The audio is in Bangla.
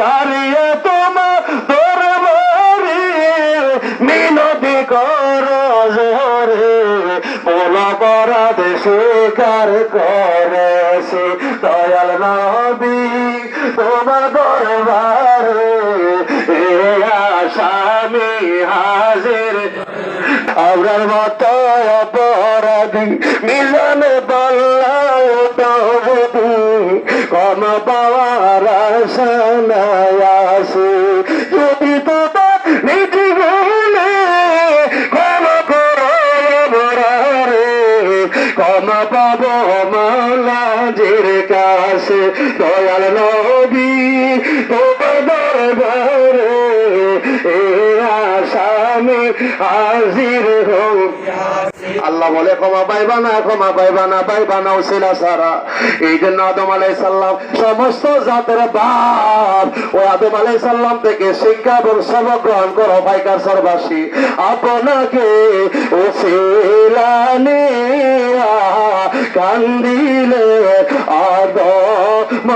তারিয়ে তোমার দরবারে মিনতি কর জোরে। পোলা পরা দেশে কার করেছে দয়াল নবী, তোমার দরবারে আসামি হাজির। আপনার মতো অপরাধী মিলনে পাল্লায় তবু কম পাওয়ার আশা নাই আসে যদি তোমার নীতি গুলে কম করো বরারে কম পাব মালাজের কাছে। দয়াল নবী, তোমার দরবারে হাজির হোক আল্লাহ বলে, ক্ষমা পাইবা না, ক্ষমা পাইবা না পাইবা না ওসিলা সারা। এই জন্য আদম আলাই সাল্লাম সমস্ত জাতের বাপ ও আদম আলাই সাল্লাম থেকে শিক্ষা সবক গ্রহণ করো ভাইকার সর্বাসী। আপনাকে ওসিলা কান্দিলে আদম